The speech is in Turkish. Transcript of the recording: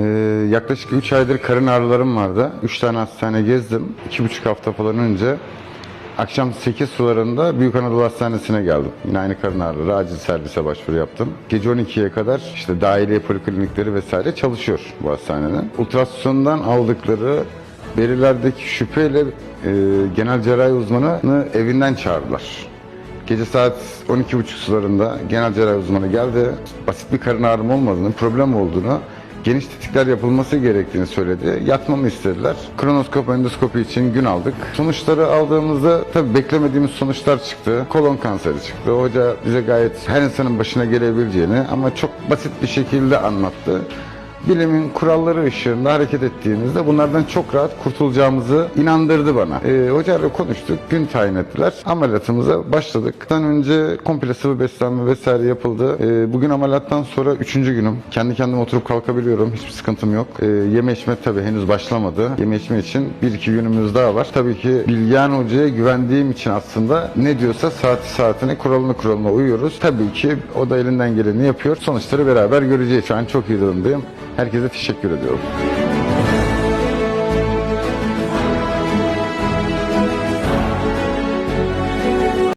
Ee, yaklaşık 3 aydır karın ağrılarım vardı. 3 tane hastane gezdim. 2,5 hafta falan önce akşam 8 sularında Büyük Anadolu Hastanesi'ne geldim. Yine aynı karın ağrıları acil servise başvuru yaptım. Gece 12'ye kadar işte dahiliye poliklinikleri vesaire çalışıyor bu hastanenin. Ultrasondan aldıkları verilerdeki şüpheyle e, genel cerrahi uzmanını evinden çağırdılar. Gece saat 12.30 sularında genel cerrahi uzmanı geldi. Basit bir karın ağrım olmadığını, problem olduğunu, geniş tetikler yapılması gerektiğini söyledi. Yatmamı istediler. Kronoskop, endoskopi için gün aldık. Sonuçları aldığımızda tabii beklemediğimiz sonuçlar çıktı. Kolon kanseri çıktı. Hoca bize gayet her insanın başına gelebileceğini ama çok basit bir şekilde anlattı bilimin kuralları ışığında hareket ettiğimizde bunlardan çok rahat kurtulacağımızı inandırdı bana. Ee, hocayla konuştuk, gün tayin ettiler. Ameliyatımıza başladık. Daha önce komple sıvı beslenme vesaire yapıldı. Ee, bugün ameliyattan sonra üçüncü günüm. Kendi kendime oturup kalkabiliyorum. Hiçbir sıkıntım yok. Ee, yeme içme tabii henüz başlamadı. Yeme içme için bir iki günümüz daha var. Tabii ki Bilgehan Hoca'ya güvendiğim için aslında ne diyorsa saati saatine, kuralını kuralına uyuyoruz. Tabii ki o da elinden geleni yapıyor. Sonuçları beraber göreceğiz. Şu an çok iyi durumdayım. Herkese teşekkür ediyorum.